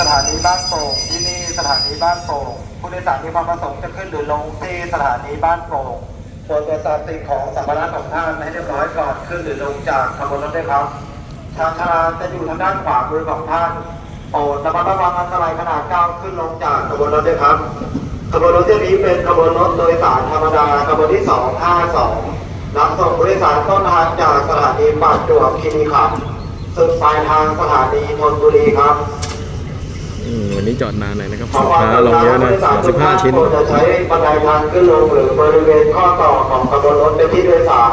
สถานีบ้านโป่งที่นี่สถานีบ้านโป่งผู้โดยสารมีความประสงค์จะขึ้นหรือลงที่สถานีบ้านโป่งโปรดตรวจสอบสิ่งของสัมภาระของท่านให้เรียบร้อยก่อนขึ้นหรือลงจากขบวนรถด้วยครับชานชาลาจะอยู่ทางด้านขวามือของท่านโปรดระมัดระวังอันตรายขนาดก้าวขึ้นลงจากขบวนรถด้วยครับขบวนรถเที่ยวนี้เป็นขบวนรถโดยสารธรรมดาขบวนที่ 252รับส่งผู้โดยสารต้นทางจากสถานีปากจวบคีรีขันธ์ซึ่งปลายทางสถานีธนบุรีครับ วันนี้จอดนานหน่อยนะครับสินค้าลงเยอะนะ35 ชิ้นจะใช้บันไดทางขึ้นลงหรือบริเวณข้อต่อของขบวนรถเป็นที่โดยสาร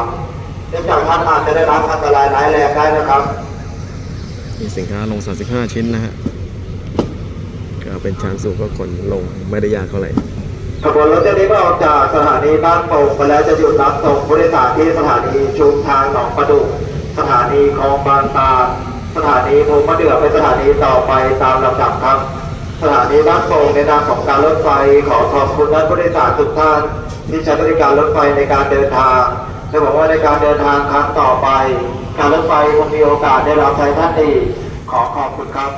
เนื่องจากท่านอาจจะได้รับอันตรายร้ายแรงได้นะครับ มีสินค้าลง 35 ชิ้นนะฮะก็เป็นช้างสูงก็ขนลงไม่ได้ยากเท่าไหร่ขบวนรถเที่ยวนี้เมื่อออกจากสถานีบ้านโป่งไปแล้วจะหยุดรับส่งผู้โดยสารที่สถานีชุมทางหนองประดุกสถานีคลองบางตาล สถานีภูมะเดือเป็นสถานีต่อไปตามลำดับครับ สถานีบ้านโป่งในนามของการรถไฟขอขอบคุณท่านผู้โดยสารทุกท่านที่ใช้บริการรถไฟในการเดินทางจะบอกว่าในการเดินทางครั้งต่อไป การรถไฟคงมีโอกาสได้รับใช้ท่านอีกขอขอบคุณครับ